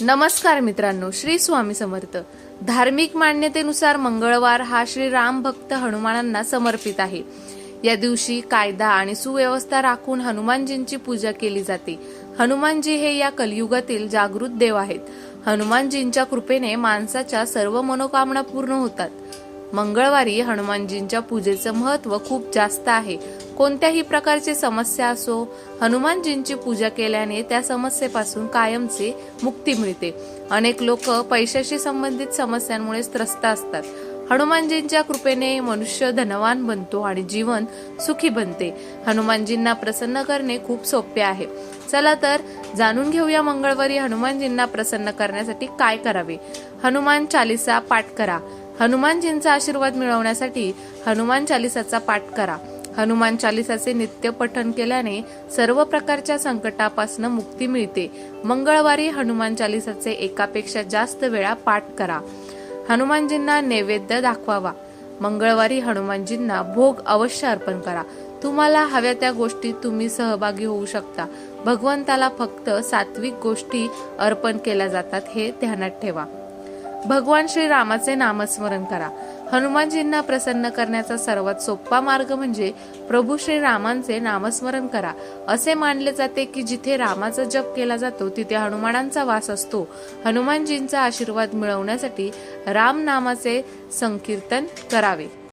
नमस्कार मित्रांनो श्री स्वामी समर्थ. धार्मिक मान्यतेनुसार मंगळवार हा श्री राम भक्त हनुमानांना समर्पित आहे. या दिवशी कायदा आणि सुव्यवस्था राखून हनुमानजींची पूजा केली जाते. हनुमानजी हे या कलियुगातील जागृत देव आहेत. हनुमानजींच्या कृपेने माणसाच्या सर्व मनोकामना पूर्ण होतात. मंगळवारी हनुमानजींच्या पूजेचं महत्त्व खूप जास्त आहे. कोणत्याही प्रकारची समस्या असो हनुमानजींची पूजा केल्याने त्या समस्येपासून कायमचे मुक्ती मिळते. अनेक लोक पैशाशी संबंधित समस्यांमुळे त्रस्त असतात. हनुमानजींच्या कृपेने मनुष्य धनवान बनतो आणि जीवन सुखी बनते. हनुमानजींना प्रसन्न करणे खूप सोपे आहे. चला तर जाणून घेऊया मंगळवारी हनुमानजींना प्रसन्न करण्यासाठी काय करावे. हनुमान चालिसा पाठ करा. हनुमानजींचा आशीर्वाद मिळवण्यासाठी हनुमान चालिसाचा पाठ करा. हनुमान चालिसाचे नित्य पठण केल्याने सर्व प्रकारच्या संकटापासून मुक्ती मिळते. मंगळवारी हनुमान चालिसाचे एकापेक्षा जास्त वेळा पाठ करा. हनुमानजींना नैवेद्य दाखवावा. मंगळवारी हनुमानजींना भोग अवश्य अर्पण करा. तुम्हाला हव्या त्या गोष्टी तुम्ही सहभागी होऊ शकता. भगवंताला फक्त सात्विक गोष्टी अर्पण केल्या जातात हे ध्यानात ठेवा. भगवान श्रीरामाचे नामस्मरण करा. हनुमानजींना प्रसन्न करण्याचा सर्वात सोपा मार्ग म्हणजे प्रभू श्रीरामांचे नामस्मरण करा. असे मानले जाते की जिथे रामाचा जप केला जातो तिथे हनुमानांचा वास असतो. हनुमानजींचा आशीर्वाद मिळवण्यासाठी राम नामाचे संकीर्तन करावे.